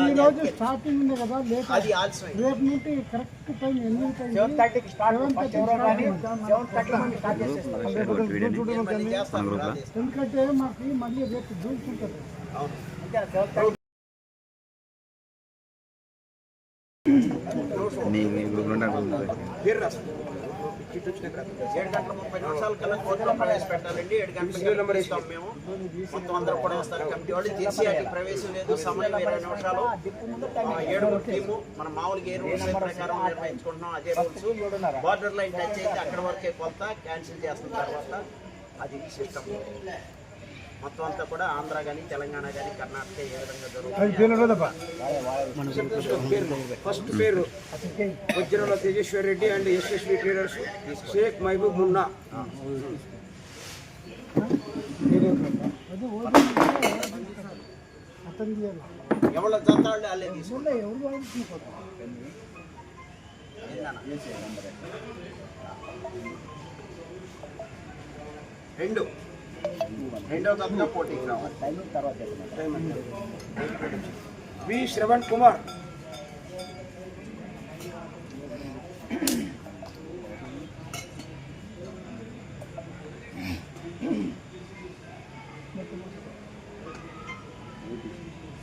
ఈ రోజు స్టార్టింగ్ ఉంది కదా లేట్ అది ఆలస్యం రేపు నుండి కరెక్ట్ టైం ఎనిమిది. ఎందుకంటే మాకు మళ్ళీ రేపు డ్యూటీ ఉంటుంది. థర్టీ పేరు రాసుకో. ఏడు గంటల ముప్పై నిమిషాల కల్లా కోర్టులో ప్రవేశపెట్టాలండి ఏడు గంటలకు ఇస్తాం మేము మొత్తం అందరూ కూడా వస్తారు కమిటీ వాళ్ళు జెర్సీఆర్టీ ప్రవేశం లేదు సమయం ఇరవై నిమిషాలు ఆ, ఏడుగురు టీము మన మామూలుగా ఏ రూల్స్ ప్రకారం నిర్వహించుకుంటున్నాం అదే రూల్స్ బార్డర్ లైన్ టచ్ అయితే అక్కడ వరకే కొత్త క్యాన్సిల్ చేస్తున్న తర్వాత అది సిస్టమ్ మొత్తం అంతా కూడా ఆంధ్ర కానీ తెలంగాణ కానీ కర్ణాటక ఏ విధంగా జరుగుతుంది? ఫస్ట్ పేరు Vajrala Tejeshwar Reddy and S S B traders Shaik Mahaboob Munna. అదే ఓపెన్ అతను చేయాలి ఎవరి జత వాళ్ళు వాళ్ళే తీసుకుంటారు. ఎవరు వాళ్ళు తీసుకుంటారు రెండు రెండవ జతగా పోటీకి రావాలి వి శ్రవణ్ కుమార్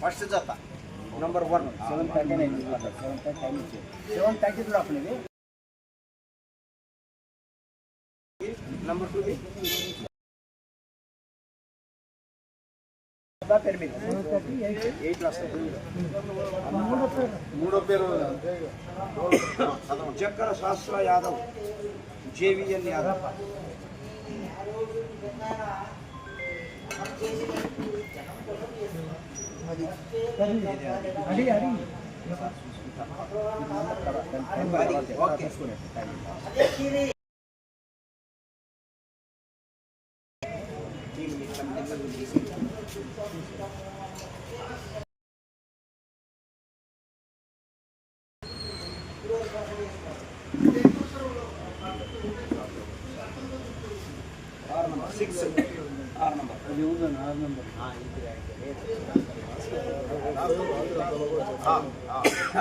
ఫస్ట్ జత number one seven thirty nine seven thirty time ఇచ్చేది సెవెన్ థర్టీ కూడా అప్పుడు ఇది నంబర్ టూ పెరిమిది ఎయిట్ వస్తాయి మూడో పేరు మూడో పేరు శాస్త్ర యాదవ్ జేవిఎన్ యాదవ్. అడి అడి ఓకే సిక్స్ ఆరు నంబర్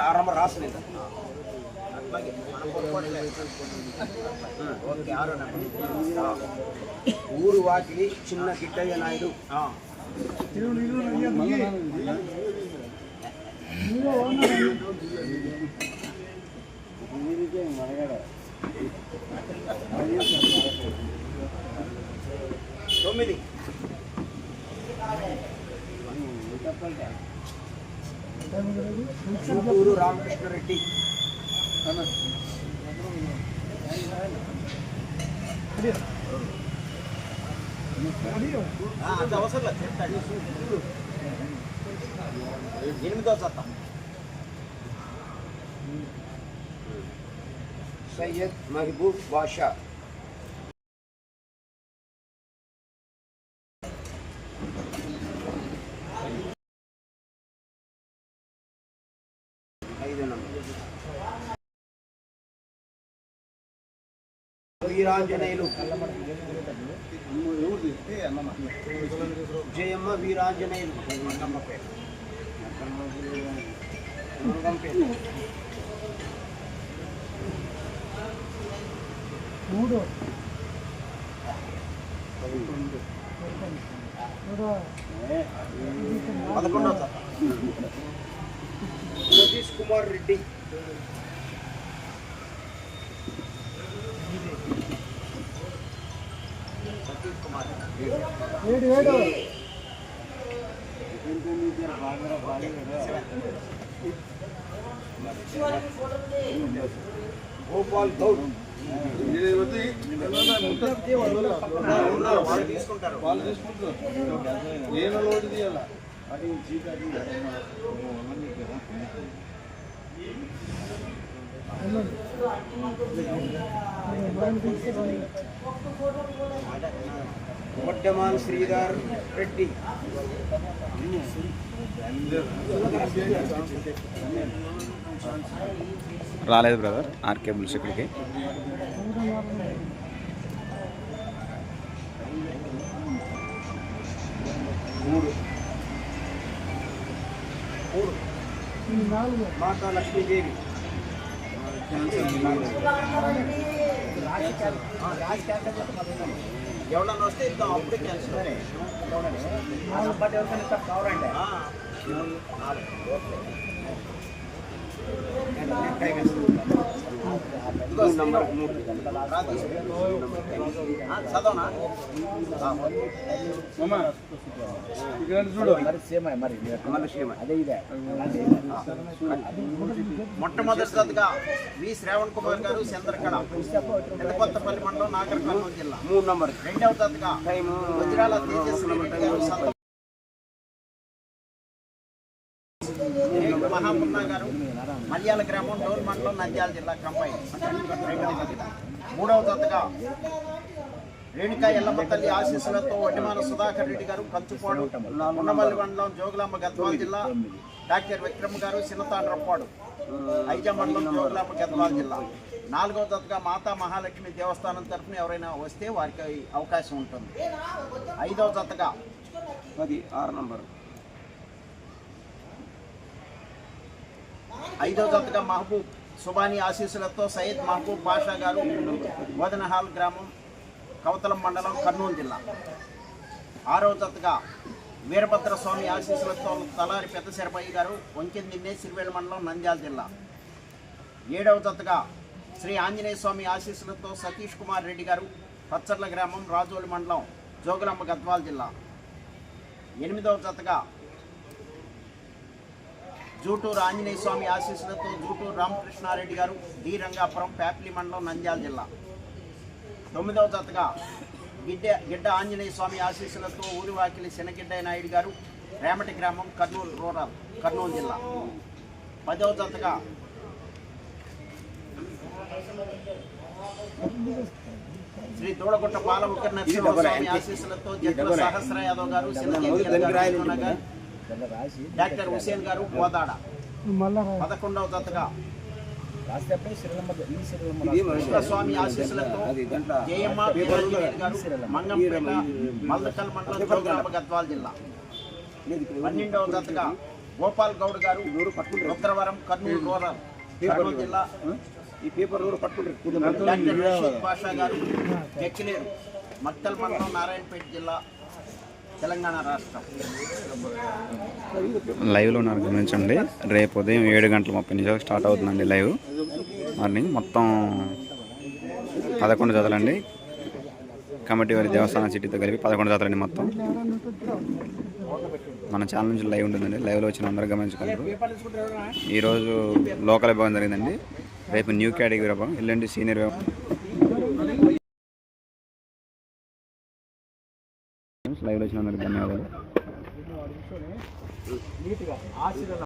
ఆరు నంబర్ రాసలేదు అట్లాగే మన ఓకే ఆరో ఊరు వాకిలి చిన్న కిట్టయ్య నాయుడు తొమ్మిది. చుట్టూరు రామకృష్ణారెడ్డి ఆ, అంత అవసరం లేదు. చెప్తాడు ఎనిమిదో జత సయ్యద్ మహబూబ్ బాషా ఐదు నంబర్ వీరాంజనేయులు. జయమ్మ వీరాంజనేయులు. మూడు. మూడో పదకొండో జత సతీష్ కుమార్ రెడ్డి సతీష్ కుమార్ ఏడు ఏడు గోపాల్ గౌడ్ వాళ్ళు తీసుకుంటారు వడ్డమాన్ శ్రీధర్ రెడ్డి రాలేదు బ్రదర్ ఆర్ కేబుల్స్ ఇక్కడికి మూడు. మూడు. ఈ నాలుగు మాతా లక్ష్మీదేవి. ఎవరన్నా వస్తే ఇద్దాం అప్పుడే క్యాన్సిల్ నంబర్ ఎవరికైనా ఇస్తారు కావాలండి ఆ, నంబర్ మూడు రా తీసుకో. ఆ, చదవనా ఆ, చూడు మరి సేమ్ మరి మనుష్యమ అదే ఇదే అలాంటి మొట్టమొదటిగా వి శ్రావణ్ కుమార్ గారు చంద్రకళ పెద్దకొత్తపల్లి మండలం నాగర్ కర్నూలు జిల్లా మూడు నంబర్ రెండవ తదిగా టైము గుజరాల తేజస్వి గారు సంత గారు మల్యాల గ్రామం డోల్ మండలం నంద్యాల జిల్లా కంపై. మూడవ తదిగా రేణుకా ఎల్లమ్మ తల్లి ఆశీస్సులతో వడ్డిమాన సుధాకర్ రెడ్డి గారు కంచుపాడు ఉన్నమల్లి మండలం జోగులాంబ గద్వాల జిల్లా. డాక్టర్ విక్రమ్ గారు చిన్నతాండ్రప్పాడు ఐజా మండలం జోగులాంబ గద్వాల జిల్లా. నాలుగవ దత్తగా మాతా మహాలక్ష్మి దేవస్థానం తరఫున ఎవరైనా వస్తే వారికి అవకాశం ఉంటుంది. ఐదవ దత్తగా పది ఆరు నంబరు. ఐదవ దత్తగా మహబూబ్ సుబాని ఆశీస్సులతో సయ్యద్ మహబూబ్ బాషా గారు బోధనహాల్ గ్రామం కవతలం మండలం కర్నూలు జిల్లా. ఆరవ దత్తగా వీరభద్ర స్వామి ఆశీస్సులతో తలారి పెద్ద శరపయ్య గారు వంకెందిన్నే సిరివేల మండలం నంద్యాల జిల్లా. ఏడవ దత్తగా శ్రీ ఆంజనేయ స్వామి ఆశీస్సులతో సతీష్ కుమార్ రెడ్డి గారు పచ్చర్ల గ్రామం రాజోలి మండలం జోగులమ్మ గద్వాల జిల్లా. ఎనిమిదవ జతగా జూటూరు ఆంజనేయ స్వామి ఆశీస్సులతో జూటూరు రామకృష్ణారెడ్డి గారు డి రంగాపురం ప్యాప్లి మండలం నంద్యాల జిల్లా. తొమ్మిదవ జతగా గిడ్డ గిడ్డ ఆంజనేయ స్వామి ఆశీస్సులతో ఊరివాకిలి శనగిడ్డ నాయుడు గారు రేమటి గ్రామం కర్నూలు రూరల్ కర్నూలు జిల్లా. పదవ జతగా శ్రీ దూడగుట్ట బాల ఉగ్ర నరసింహస్వామి ఆశీస్సులతో జట్ల సహస్ర యాదవ్ గారు చిన్నకేతియల్ గారు డాక్టర్ హుసేన్ గారు కోదాడ. పదకొండవ ఆశీస్సులతో జయమ్మ మంగంపేట మల్దకల్ మండలం గద్వాల జిల్లా. పన్నెండవ జతగా గోపాల్ గౌడ్ గారు రుద్రవరం కర్నూలు రూరల్ కర్నూలు జిల్లా. ఈ పేపర్ డాక్టర్ రషీద్ గారు మక్తల్ మండలం నారాయణపేట జిల్లా. తెలంగాణ రాష్ట్రం. లైవ్లో ఉన్నారు గమనించండి. రేపు ఉదయం ఏడు గంటల ముప్పై నిమిషాలకు స్టార్ట్ అవుతుందండి లైవ్ మార్నింగ్ మొత్తం పదకొండు జతలండి. కమిటీ వారి దేవస్థానం సిటీతో కలిపి పదకొండు జతలండి మొత్తం. మన ఛానల్ నుంచి లైవ్ ఉంటుందండి. లైవ్లో వచ్చిన అందరూ గమనించుకుంటారు ఈరోజు లోకల్ విభాగం జరిగిందండి. రేపు న్యూ కేటగిరీ విభాగం. ఎల్లుండి సీనియర్ విభాగం. లైవ్లో వచ్చిన అందరికీ ధన్యవాదాలు.